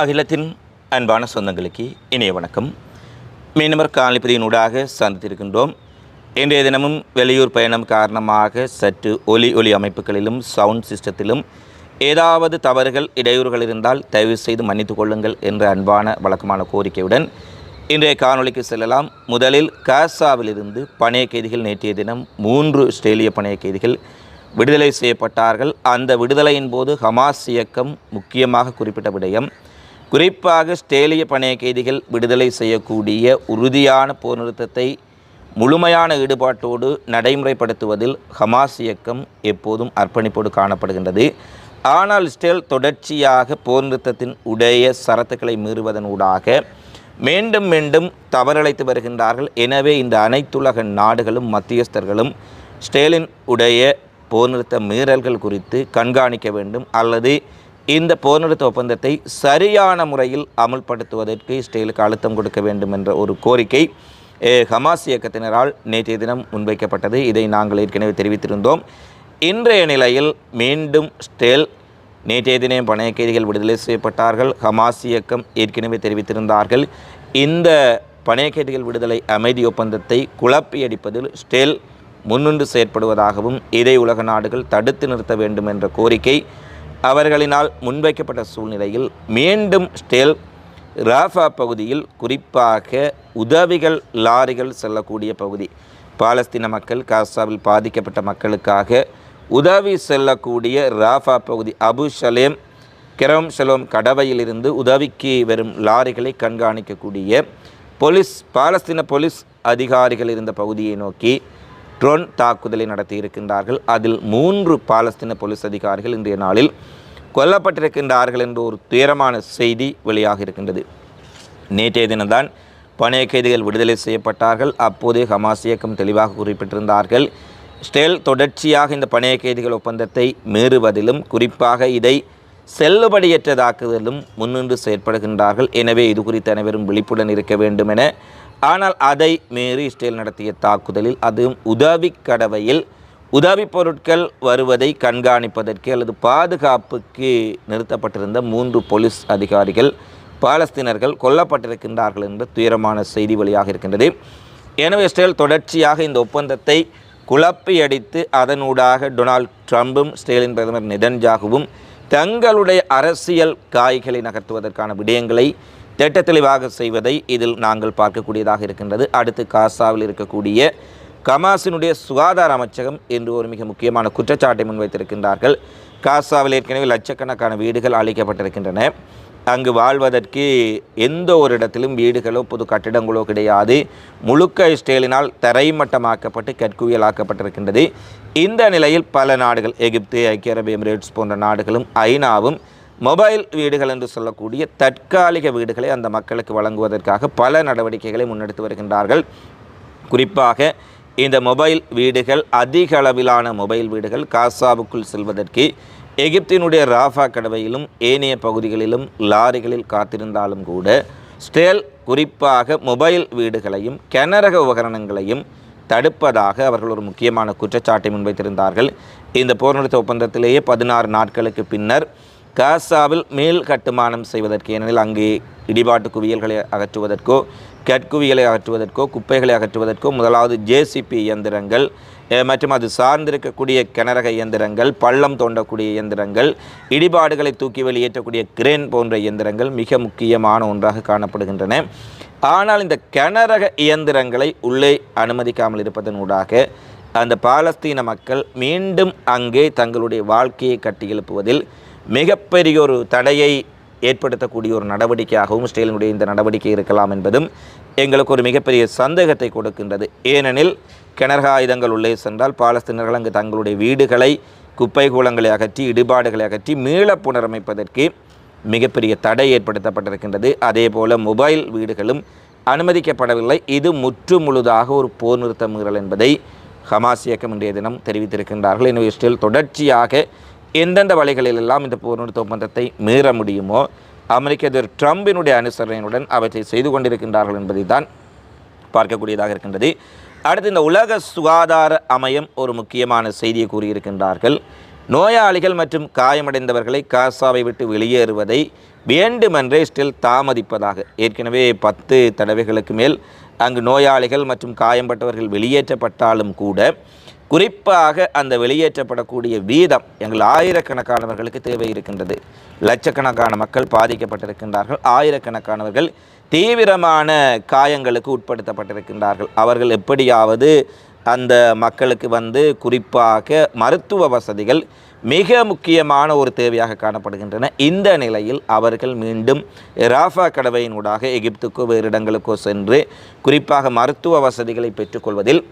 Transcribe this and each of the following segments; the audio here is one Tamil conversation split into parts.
அகிலத்தின் அன்பான சொந்தங்களுக்கு இணைய வணக்கம். மீனவர் காலிப்பதியினூடாக சந்தித்திருக்கின்றோம். இன்றைய தினமும் வெளியூர் பயணம் காரணமாக சற்று ஒலி ஒலி அமைப்புகளிலும் சவுண்ட் சிஸ்டத்திலும் ஏதாவது தவறுகள் இடையூறுகள் இருந்தால் தயவு செய்து மன்னித்து கொள்ளுங்கள் என்ற அன்பான வழக்கமான கோரிக்கையுடன் இன்றைய காணொளிக்கு செல்லலாம். முதலில் காசாவிலிருந்து பணைய கைதிகள் நேற்றைய தினம் மூன்று ஆஸ்திரேலிய பணைய கைதிகள் விடுதலை செய்யப்பட்டார்கள். அந்த விடுதலையின் போது ஹமாஸ் இயக்கம் முக்கியமாக குறிப்பிட்ட விடயம். குறிப்பாக ஸ்டேலிய பணைய கைதிகள் விடுதலை செய்யக்கூடிய உறுதியான போர் நிறுத்தத்தை முழுமையான ஈடுபாட்டோடு நடைமுறைப்படுத்துவதில் ஹமாஸ் இயக்கம் எப்போதும் அர்ப்பணிப்போடு காணப்படுகின்றது. ஆனால் ஸ்டேல் தொடர்ச்சியாக போர் நிறுத்தத்தின் உடைய சரத்துக்களை மீறுவதன் ஊடாக மீண்டும் மீண்டும் தவறழைத்து வருகின்றார்கள். எனவே இந்த அனைத்துலக நாடுகளும் மத்தியஸ்தர்களும் ஸ்டேலின் உடைய போர் நிறுத்த மீறல்கள் குறித்து கண்காணிக்க வேண்டும். அல்லது இந்த போர் நிறுத்த ஒப்பந்தத்தை சரியான முறையில் அமுல்படுத்துவதற்கு இஸ்ரேலுக்கு அழுத்தம் கொடுக்க வேண்டும் என்ற ஒரு கோரிக்கை ஹமாஸ் இயக்கத்தினரால் நேற்றைய தினம் முன்வைக்கப்பட்டது. இதை நாங்கள் ஏற்கனவே தெரிவித்திருந்தோம். இன்றைய நிலையில் மீண்டும் ஸ்டேல் நேற்றைய தினம் பணைய கைதிகள் விடுதலை செய்யப்பட்டார்கள். ஹமாஸ் இயக்கம் ஏற்கனவே தெரிவித்திருந்தார்கள். இந்த பணைய கைதிகள் விடுதலை அமைதி ஒப்பந்தத்தை குழப்பியடிப்பதில் ஸ்டேல் முன்னின்று செயற்படுவதாகவும் இதை உலக நாடுகள் தடுத்து நிறுத்த வேண்டும் என்ற கோரிக்கை அவர்களினால் முன்வைக்கப்பட்ட சூழ்நிலையில் மீண்டும் ஸ்டேல் ராஃபா பகுதியில் குறிப்பாக உதவிகள் லாரிகள் செல்லக்கூடிய பகுதி. பாலஸ்தீன மக்கள் காசாவில் பாதிக்கப்பட்ட மக்களுக்காக உதவி செல்லக்கூடிய ராஃபா பகுதி. அபு ஷலேம் கிரம் ஷலோம் கடவையிலிருந்து உதவிக்கு வரும் லாரிகளை கண்காணிக்கக்கூடிய போலீஸ் பாலஸ்தீன போலீஸ் அதிகாரிகள் இருந்த பகுதியை நோக்கி ட்ரோன் தாக்குதலை நடத்தியிருக்கின்றார்கள் அதில் மூன்று பாலஸ்தீன போலீஸ் அதிகாரிகள் இன்றைய நாளில் கொல்லப்பட்டிருக்கின்றார்கள் என்ற ஒரு துயரமான செய்தி வெளியாக இருக்கின்றது. நேற்றைய தினம்தான் பணைய கைதிகள் விடுதலை செய்யப்பட்டார்கள். அப்போதே ஹமாஸ் இயக்கம் தெளிவாக குறிப்பிட்டிருந்தார்கள். ஸ்டேல் தொடர்ச்சியாக இந்த பணைய கைதிகள் ஒப்பந்தத்தை மீறுவதிலும் குறிப்பாக இதை செல்லுபடியற்றதாக்குதலும் முன்னின்று செயற்படுகின்றார்கள். எனவே இது குறித்து அனைவரும் விழிப்புடன் இருக்க வேண்டும் என ஆனால் அதை மீறி இஸ்ரேல் நடத்திய தாக்குதலில் அதுவும் உதவி கடவையில் உதவி பொருட்கள் வருவதை கண்காணிப்பதற்கு அல்லது பாதுகாப்புக்கு நிறுத்தப்பட்டிருந்த மூன்று போலீஸ் அதிகாரிகள் பாலஸ்தீனர்கள் கொல்லப்பட்டிருக்கின்றார்கள் என்ற துயரமான செய்தி வெளியாக இருக்கின்றது. எனவே இஸ்ரேல் தொடர்ச்சியாக இந்த ஒப்பந்தத்தை குழப்பியடித்து அதனூடாக டொனால்ட் ட்ரம்பும் இஸ்ரேலின் பிரதமர் நெதன்ஜாகுவும் தங்களுடைய அரசியல் காய்களை நகர்த்துவதற்கான விடயங்களை திட்ட தெளிவாக செய்வதை இதில் நாங்கள் பார்க்கக்கூடியதாக இருக்கின்றது. அடுத்து காசாவில் இருக்கக்கூடிய கமாசினுடைய சுகாதார அமைச்சகம் என்று ஒரு மிக முக்கியமான குற்றச்சாட்டை முன்வைத்திருக்கின்றார்கள். காசாவில் ஏற்கனவே லட்சக்கணக்கான வீடுகள் அளிக்கப்பட்டிருக்கின்றன அங்கு வாழ்வதற்கு எந்த ஒரு இடத்திலும் வீடுகளோ பொது கட்டிடங்களோ கிடையாது. முழுக்க இஸ்ரேலினால் தரைமட்டமாக்கப்பட்டு கற்குவியலாக்கப்பட்டிருக்கின்றது இந்த நிலையில் பல நாடுகள் எகிப்து ஐக்கிய அரபு எமிரேட்ஸ் போன்ற நாடுகளும் ஐநாவும் மொபைல் வீடுகள் என்று சொல்லக்கூடிய தற்காலிக வீடுகளை அந்த மக்களுக்கு வழங்குவதற்காக பல நடவடிக்கைகளை முன்னெடுத்து வருகின்றார்கள். குறிப்பாக இந்த மொபைல் வீடுகள் அதிக அளவிலான மொபைல் வீடுகள் காசாவுக்குள் செல்வதற்கு எகிப்தினுடைய ராஃபா கடவையிலும் ஏனைய பகுதிகளிலும் லாரிகளில் காத்திருந்தாலும் கூட ஸ்டேல் குறிப்பாக மொபைல் வீடுகளையும் கனரக உபகரணங்களையும் தடுப்பதாக அவர்கள் ஒரு முக்கியமான குற்றச்சாட்டை முன்வைத்திருந்தார்கள். இந்த போர் நிறுத்த ஒப்பந்தத்திலேயே பதினாறு நாட்களுக்கு பின்னர் காசாவில் மேல் கட்டுமானம் செய்வதற்கு ஏனெனில் அங்கே இடிபாட்டு குவியல்களை அகற்றுவதற்கோ கற்குவியலை அகற்றுவதற்கோ குப்பைகளை அகற்றுவதற்கோ முதலாவது ஜேசிபி இயந்திரங்கள் மற்றும் அது சார்ந்திருக்கக்கூடிய கிணறக இயந்திரங்கள் பள்ளம் தோண்டக்கூடிய இயந்திரங்கள் இடிபாடுகளை தூக்கி வெளியேற்றக்கூடிய கிரேன் போன்ற இயந்திரங்கள் மிக முக்கியமான ஒன்றாக காணப்படுகின்றன. ஆனால் இந்த கிணறக இயந்திரங்களை உள்ளே அனுமதிக்காமல் இருப்பதனூடாக அந்த பாலஸ்தீன மக்கள் மீண்டும் அங்கே தங்களுடைய வாழ்க்கையை கட்டியெழுப்புவதில் மிகப்பெரிய ஒரு தடையை ஏற்படுத்தக்கூடிய ஒரு நடவடிக்கையாகவும் இஸ்ரேலினுடைய இந்த நடவடிக்கை இருக்கலாம் என்பதும் எங்களுக்கு ஒரு மிகப்பெரிய சந்தேகத்தை கொடுக்கின்றது. ஏனெனில் கிணறு ஆயுதங்கள் உள்ளே சென்றால் பாலஸ்தீனர்கள் அங்கு தங்களுடைய வீடுகளை குப்பை கூலங்களை அகற்றி இடுபாடுகளை அகற்றி மீள புனரமைப்பதற்கு மிகப்பெரிய தடை ஏற்படுத்தப்பட்டிருக்கின்றது. அதேபோல மொபைல் வீடுகளும் அனுமதிக்கப்படவில்லை. இது முற்று முழுதாக ஒரு போர் நிறுத்த மீறல் என்பதை ஹமாஸ் இயக்கம் இன்றைய தினம் தெரிவித்திருக்கின்றார்கள். எனவே இஸ்ரேல் தொடர்ச்சியாக எந்தெந்த வழிகளிலெல்லாம் இந்த போர் நிறுத்த ஒப்பந்தத்தை மீற முடியுமோ அமெரிக்க அதிபர் ட்ரம்பினுடைய அனுசரணையுடன் அவற்றை செய்து கொண்டிருக்கின்றார்கள் என்பதை தான் பார்க்கக்கூடியதாக இருக்கின்றது. அடுத்து இந்த உலக சுகாதார அமையம் ஒரு முக்கியமான செய்தியை கூறியிருக்கின்றார்கள். நோயாளிகள் மற்றும் காயமடைந்தவர்களை காசாவை விட்டு வெளியேறுவதை வேண்டுமென்றே ஸ்டில் தாமதிப்பதாக ஏற்கனவே பத்து தடவைகளுக்கு மேல் அங்கு நோயாளிகள் மற்றும் காயம்பட்டவர்கள் வெளியேற்றப்பட்டாலும் கூட குறிப்பாக அந்த வெளியேற்றப்படக்கூடிய வீதம் எங்கள் ஆயிரக்கணக்கானவர்களுக்கு தேவை இருக்கின்றது. லட்சக்கணக்கான மக்கள் பாதிக்கப்பட்டிருக்கின்றார்கள். ஆயிரக்கணக்கானவர்கள் தீவிரமான காயங்களுக்கு உட்படுத்தப்பட்டிருக்கின்றார்கள். அவர்கள் எப்படியாவது அந்த மக்களுக்கு வந்து குறிப்பாக மருத்துவ வசதிகள் மிக முக்கியமான ஒரு தேவையாக காணப்படுகின்றன. இந்த நிலையில் அவர்கள் மீண்டும் ராஃபா கடவையினூடாக எகிப்துக்கோ வேறு இடங்களுக்கோ சென்று குறிப்பாக மருத்துவ வசதிகளை பெற்றுக்கொள்வதில்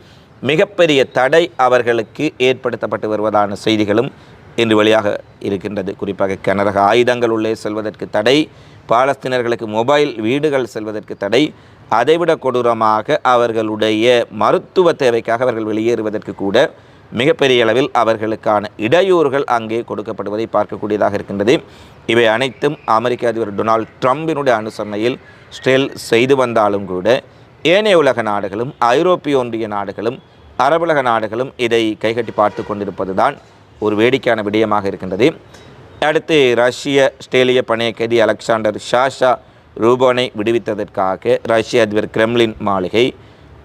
மிகப்பெரிய தடை அவர்களுக்கு ஏற்படுத்தப்பட்டு வருவதான செய்திகளும் இன்று வெளியாக இருக்கின்றது. குறிப்பாக கனரக ஆயுதங்கள் உள்ளே செல்வதற்கு தடை பாலஸ்தீனர்களுக்கு மொபைல் வீடுகள் செல்வதற்கு தடை அதைவிட கொடூரமாக அவர்களுடைய மருத்துவ தேவைக்காக அவர்கள் வெளியேறுவதற்கு கூட மிகப்பெரிய அளவில் அவர்களுக்கான இடையூறுகள் அங்கே கொடுக்கப்படுவதை பார்க்கக்கூடியதாக இருக்கின்றது. இவை அனைத்தும் அமெரிக்க அதிபர் டொனால்ட் ட்ரம்பினுடைய அனுசரணையில் ஸ்டெல் செய்து வந்தாலும் கூட ஏனைய உலக நாடுகளும் ஐரோப்பிய ஒன்றிய நாடுகளும் அரபுலக நாடுகளும் இதை கைகட்டி பார்த்து கொண்டிருப்பது தான் ஒரு வேடிக்கையான விடயமாக இருக்கின்றது. அடுத்து ரஷ்ய ஆஸ்திரேலிய பணைய கைதி அலெக்சாண்டர் ஷாஷா ரூபோனை விடுவித்ததற்காக ரஷ்ய அதிபர் கிரெம்லின் மாளிகை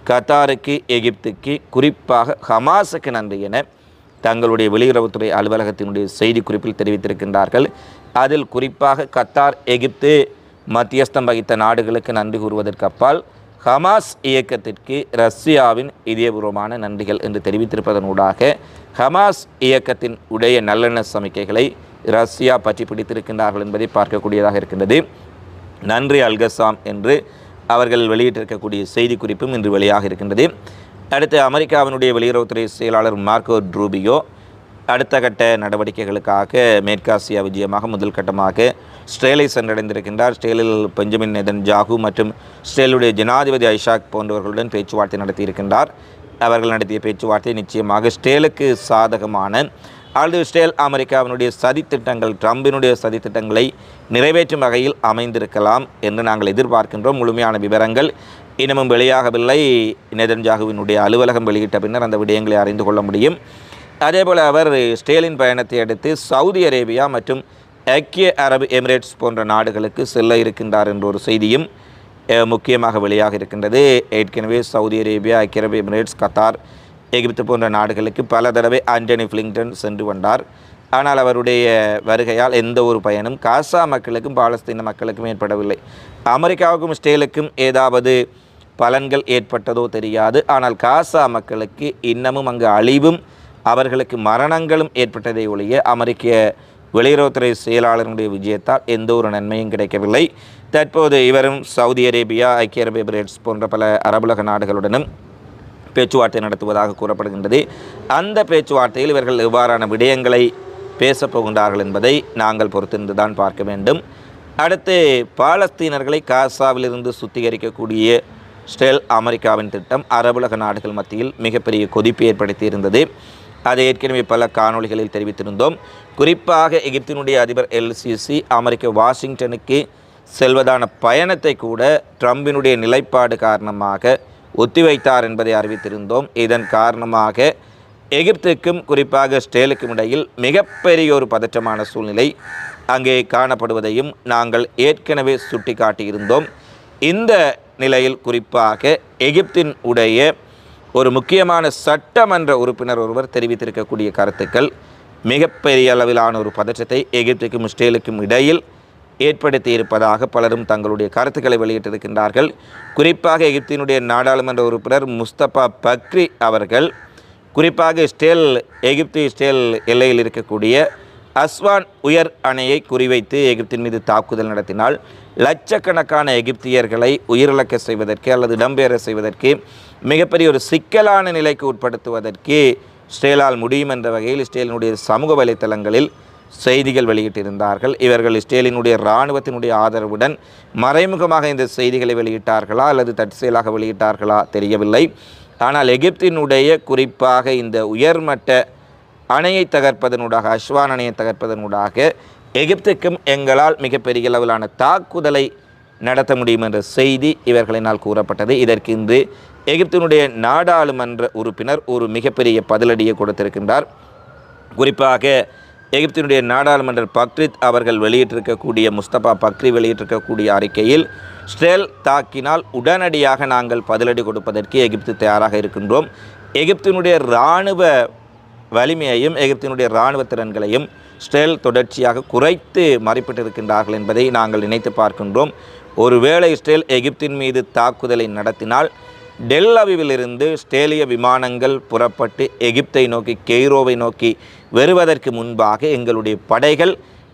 கத்தாருக்கு எகிப்துக்கு குறிப்பாக ஹமாஸுக்கு நன்றி என தங்களுடைய வெளியுறவுத்துறை அலுவலகத்தினுடைய செய்திக்குறிப்பில் தெரிவித்திருக்கின்றார்கள். அதில் குறிப்பாக கத்தார் எகிப்து மத்தியஸ்தம் வகித்த நாடுகளுக்கு நன்றி கூறுவதற்கு அப்பால் ஹமாஸ் இயக்கத்திற்கு ரஷ்யாவின் இதயபூர்வமான நன்றிகள் என்று தெரிவித்திருப்பதனூடாக ஹமாஸ் இயக்கத்தின் உடைய நல்லெண்ண சமிக்கைகளை ரஷ்யா பற்றி பிடித்திருக்கின்றார்கள் என்பதை பார்க்கக்கூடியதாக இருக்கின்றது. நன்றி அல்கசாம் என்று அவர்கள் வெளியிட்டிருக்கக்கூடிய செய்திக்குறிப்பும் இன்று வெளியாக இருக்கின்றது. அடுத்து அமெரிக்காவினுடைய வெளியுறவுத்துறை செயலாளர் மார்க்கோ ட்ரூபியோ அடுத்த கட்ட நடவடிக்கைகளுக்காக மேற்காசியா விஜயமாக முதல் கட்டமாக ஸ்டேலை சென்றடைந்திருக்கின்றார். ஸ்டேலில் பெஞ்சமின் நெதன் ஜாகு மற்றும் ஸ்டேலுடைய ஜனாதிபதி ஐஷாக் போன்றவர்களுடன் பேச்சுவார்த்தை நடத்தியிருக்கின்றார். அவர்கள் நடத்திய பேச்சுவார்த்தை நிச்சயமாக ஸ்டேலுக்கு சாதகமான. அல்லது ஸ்டேல் அமெரிக்காவினுடைய சதித்திட்டங்கள் ட்ரம்பினுடைய சதித்திட்டங்களை நிறைவேற்றும் வகையில் அமைந்திருக்கலாம் என்று நாங்கள் எதிர்பார்க்கின்றோம். முழுமையான விவரங்கள் இன்னமும் வெளியாகவில்லை. நெதன்ஜாகுவினுடைய அலுவலகம் வெளியிட்ட பின்னர் அந்த விடயங்களை அறிந்து கொள்ள முடியும். அதேபோல் அவர் ஸ்டேலின் பயணத்தை அடுத்து சவுதி அரேபியா மற்றும் ஐக்கிய அரபு எமிரேட்ஸ் போன்ற நாடுகளுக்கு செல்ல இருக்கின்றார் என்ற ஒரு செய்தியும் முக்கியமாக வெளியாக இருக்கின்றது. ஏற்கனவே சவுதி அரேபியா ஐக்கிய அரபு எமிரேட்ஸ் கத்தார் எகிப்து போன்ற நாடுகளுக்கு பல தடவை ஆண்டனி ஃபிளிங்டன் சென்று வந்தார். ஆனால் அவருடைய வருகையால் எந்த ஒரு பயனும் காசா மக்களுக்கும் பாலஸ்தீன மக்களுக்கும் ஏற்படவில்லை. அமெரிக்காவுக்கும் ஸ்டேலுக்கும் ஏதாவது பலன்கள் ஏற்பட்டதோ தெரியாது. ஆனால் காசா மக்களுக்கு இன்னமும் அங்கு அழிவும் அவர்களுக்கு மரணங்களும் ஏற்பட்டதை ஒழிய அமெரிக்க வெளியுறவுத்துறை செயலாளருடைய விஜயத்தால் எந்த ஒரு நன்மையும் கிடைக்கவில்லை. தற்போது இவரும் சவுதி அரேபியா ஐக்கிய அரபு எமிரேட்ஸ் போன்ற பல அரபுலக நாடுகளுடனும் பேச்சுவார்த்தை நடத்துவதாக கூறப்படுகின்றது. அந்த பேச்சுவார்த்தையில் இவர்கள் எவ்வாறான விடயங்களை பேசப்போகின்றார்கள் என்பதை நாங்கள் பொறுத்திருந்து தான் பார்க்க வேண்டும். அடுத்து பாலஸ்தீனர்களை காசாவிலிருந்து சுத்திகரிக்கக்கூடிய ஸ்டெல் அமெரிக்காவின் திட்டம் அரபுலக நாடுகள் மத்தியில் மிகப்பெரிய கொதிப்பு ஏற்படுத்தியிருந்தது. அதை ஏற்கனவே பல காணொளிகளில் தெரிவித்திருந்தோம். குறிப்பாக எகிப்தினுடைய அதிபர் எல்சிசி அமெரிக்க வாஷிங்டனுக்கு செல்வதான பயணத்தை கூட ட்ரம்பினுடைய நிலைப்பாடு காரணமாக ஒத்திவைத்தார் என்பதை அறிவித்திருந்தோம். இதன் காரணமாக எகிப்துக்கும் குறிப்பாக ஸ்டேலுக்கும் இடையில் மிகப்பெரிய ஒரு பதற்றமான சூழ்நிலை அங்கே காணப்படுவதையும் நாங்கள் ஏற்கனவே சுட்டிக்காட்டியிருந்தோம். இந்த நிலையில் குறிப்பாக எகிப்தின் உடைய ஒரு முக்கியமான சட்டமன்ற உறுப்பினர் ஒருவர் தெரிவித்திருக்கக்கூடிய கருத்துக்கள் மிகப்பெரிய அளவிலான ஒரு பதற்றத்தை எகிப்துக்கும் இஸ்ரேலுக்கும் இடையில் ஏற்படுத்தி இருப்பதாக பலரும் தங்களுடைய கருத்துக்களை வெளியிட்டிருக்கின்றார்கள். குறிப்பாக எகிப்தினுடைய நாடாளுமன்ற உறுப்பினர் முஸ்தபா பக்ரி அவர்கள் குறிப்பாக ஸ்டேல் எகிப்து ஸ்டேல் எல்லையில் இருக்கக்கூடிய அஸ்வான் உயர் அணையை குறிவைத்து எகிப்தின் மீது தாக்குதல் நடத்தினால் லட்சக்கணக்கான எகிப்தியர்களை உயிரிழக்க செய்வதற்கு அல்லது இடம்பெயர செய்வதற்கு மிகப்பெரிய ஒரு சிக்கலான நிலைக்கு உட்படுத்துவதற்கு ஸ்டேலால் முடியும் என்ற வகையில் இஸ்ரேலினுடைய சமூக வலைத்தளங்களில் செய்திகள் வெளியிட்டிருந்தார்கள். இவர்கள் இஸ்ரேலினுடைய இராணுவத்தினுடைய ஆதரவுடன் மறைமுகமாக இந்த செய்திகளை வெளியிட்டார்களா அல்லது தற்செயலாக வெளியிட்டார்களா தெரியவில்லை. ஆனால் எகிப்தினுடைய குறிப்பாக இந்த உயர்மட்ட அணையை தகர்ப்பதனூடாக அஸ்வான் அணையை தகர்ப்பதனூடாக எகிப்துக்கும் எங்களால் மிகப்பெரிய அளவிலான தாக்குதலை நடத்த முடியும் என்ற செய்தி இவர்களினால் கூறப்பட்டது. இதற்கு இன்று எகிப்தினுடைய நாடாளுமன்ற உறுப்பினர் ஒரு மிகப்பெரிய பதிலடியை கொடுத்திருக்கின்றார். குறிப்பாக எகிப்தினுடைய நாடாளுமன்ற பக்ரித் அவர்கள் வெளியிட்டிருக்கக்கூடிய முஸ்தபா பக்ரி வெளியிட்டிருக்கக்கூடிய அறிக்கையில் ஸ்டேல் தாக்கினால் உடனடியாக நாங்கள் பதிலடி கொடுப்பதற்கு எகிப்து தயாராக இருக்கின்றோம். எகிப்தினுடைய இராணுவ வலிமையையும் எகிப்தினுடைய இராணுவ திறன்களையும் ஸ்டெல் தொடர்ச்சியாக குறைத்து மதிப்பிட்டிருக்கின்றார்கள் என்பதை நாங்கள் நினைத்து பார்க்கின்றோம். ஒருவேளை ஸ்டெல் எகிப்தின் மீது தாக்குதலை நடத்தினால் டெல் அவிவிலிருந்து ஸ்டேலிய விமானங்கள் புறப்பட்டு எகிப்தை நோக்கி கெய்ரோவை நோக்கி வருவதற்கு முன்பாக எங்களுடைய படைகள்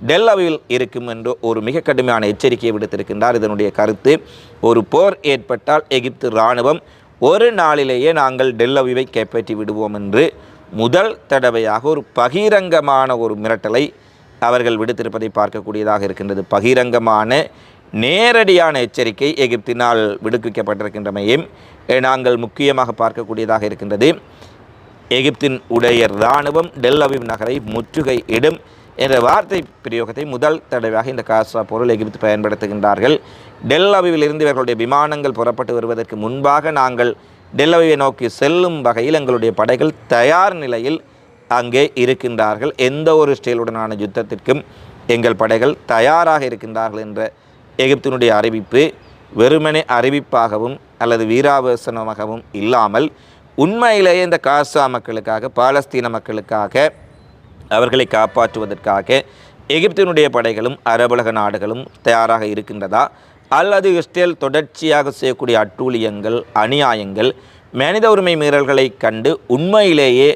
டெல் அவிவில் இருக்கும் என்று ஒரு மிக கடுமையான எச்சரிக்கையை விடுத்திருக்கின்றார். இதனுடைய கருத்து ஒரு போர் ஏற்பட்டால் எகிப்து இராணுவம் ஒரு நாளிலேயே நாங்கள் டெல் அவிவை கைப்பற்றி விடுவோம் என்று முதல் தடவையாக ஒரு பகிரங்கமான ஒரு மிரட்டலை அவர்கள் விடுத்திருப்பதை பார்க்கக்கூடியதாக இருக்கின்றது. பகிரங்கமான நேரடியான எச்சரிக்கை எகிப்தினால் விடுவிக்கப்பட்டிருக்கின்றமையும் நாங்கள் முக்கியமாக பார்க்கக்கூடியதாக இருக்கின்றது. எகிப்தின் உடைய இராணுவம் டெல் அவிவ் நகரை முற்றுகை இடும் என்ற வார்த்தை பிரயோகத்தை முதல் தடவையாக இந்த காசா பொருள் எகிப்து பயன்படுத்துகின்றார்கள். டெல் அவிவிலிருந்து இவர்களுடைய விமானங்கள் புறப்பட்டு வருவதற்கு முன்பாக நாங்கள் டெல்லவியை நோக்கி செல்லும் வகையில் எங்களுடைய படைகள் தயார் நிலையில் அங்கே இருக்கின்றார்கள். எந்த ஒரு ஸ்டேலுடனான யுத்தத்திற்கும் எங்கள் படைகள் தயாராக இருக்கின்றார்கள் என்ற எகிப்தினுடைய அறிவிப்பு வெறுமனே அறிவிப்பாகவும் அல்லது வீராவசனமாகவும் இல்லாமல் உண்மையிலேயே இந்த காசா மக்களுக்காக பாலஸ்தீன மக்களுக்காக அவர்களை காப்பாற்றுவதற்காக எகிப்தினுடைய படைகளும் அரபுலக நாடுகளும் தயாராக இருக்கின்றதா? அல்லது இஸ்ரேல் தொடர்ச்சியாக செய்யக்கூடிய அட்டூழியங்கள் அநியாயங்கள் மனித உரிமை மீறல்களை கண்டு உண்மையிலேயே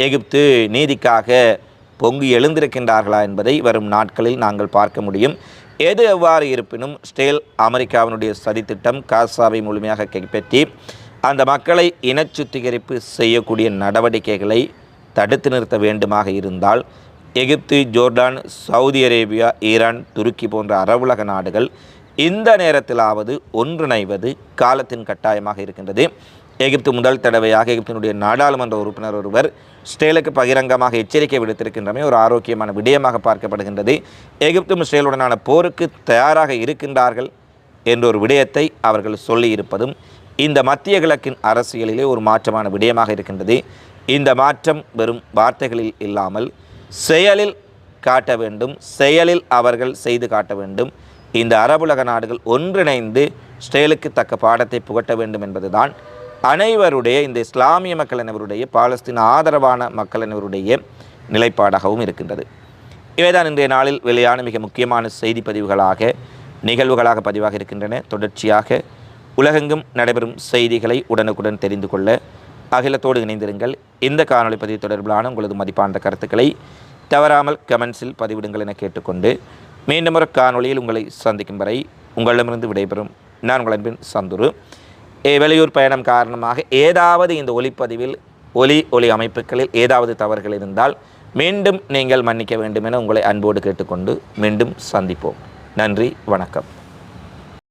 எகிப்து நீதிக்காக பொங்கி எழுந்திருக்கின்றார்களா என்பதை வரும் நாட்களில் நாங்கள் பார்க்க முடியும். எது எவ்வாறு இருப்பினும் ஸ்டேல் அமெரிக்காவினுடைய சதித்திட்டம் காசாவை முழுமையாக கைப்பற்றி அந்த மக்களை இனச்சுத்திகரிப்பு செய்யக்கூடிய நடவடிக்கைகளை தடுத்து நிறுத்த வேண்டுமாக இருந்தால் Egypt Jordan Saudi Arabia Iran Turkey போன்ற அரவுலக நாடுகள் இந்த நேரத்திலாவது ஒன்றிணைவது காலத்தின் கட்டாயமாக இருக்கின்றது. எகிப்து முதல் தடவையாக எகிப்தினுடைய நாடாளுமன்ற உறுப்பினர் ஒருவர் ஸ்டேலுக்கு பகிரங்கமாக எச்சரிக்கை விடுத்திருக்கின்றமை ஒரு ஆரோக்கியமான விடயமாக பார்க்கப்படுகின்றது. எகிப்தும் இஸ்ரேலுடனான போருக்கு தயாராக இருக்கின்றார்கள் என்ற ஒரு விடயத்தை அவர்கள் சொல்லியிருப்பதும் இந்த மத்திய கிழக்கின் அரசியலிலே ஒரு மாற்றமான விடயமாக இருக்கின்றது. இந்த மாற்றம் வெறும் வார்த்தைகளில் இல்லாமல் செயலில் காட்ட வேண்டும் செயலில் அவர்கள் செய்து காட்ட வேண்டும். இந்த அரபுலக நாடுகள் ஒன்றிணைந்து ஸ்டேலுக்கு தக்க பாடத்தை புகட்ட வேண்டும் என்பதுதான் அனைவருடைய இந்த இஸ்லாமிய மக்கள் அனைவருடைய பாலஸ்தீன ஆதரவான மக்கள் அனைவருடைய நிலைப்பாடாகவும் இருக்கின்றது. இவைதான் இன்றைய நாளில் வெளியான மிக முக்கியமான செய்தி பதிவுகளாக நிகழ்வுகளாக பதிவாக இருக்கின்றன. தொடர்ச்சியாக உலகெங்கும் நடைபெறும் செய்திகளை உடனுக்குடன் தெரிந்து கொள்ள அகிலத்தோடு இணைந்திருங்கள். இந்த காணொளி பதிவு தொடர்பிலான உங்களது மதிப்பான கருத்துக்களை தவறாமல் கமெண்ட்ஸில் பதிவிடுங்கள் என கேட்டுக்கொண்டு மீண்டும் ஒரு காணொளியில் உங்களை சந்திக்கும் வரை உங்களிடமிருந்து விடைபெறும் நான் உங்கள் அன்பின் சந்துரு. வெளியூர் பயணம் காரணமாக ஏதாவது இந்த ஒலிப்பதிவில் ஒலி ஒலி அமைப்புகளில் ஏதாவது தவறுகள் இருந்தால் மீண்டும் நீங்கள் மன்னிக்க வேண்டும் என உங்களை அன்போடு கேட்டுக்கொண்டு மீண்டும் சந்திப்போம். நன்றி வணக்கம்.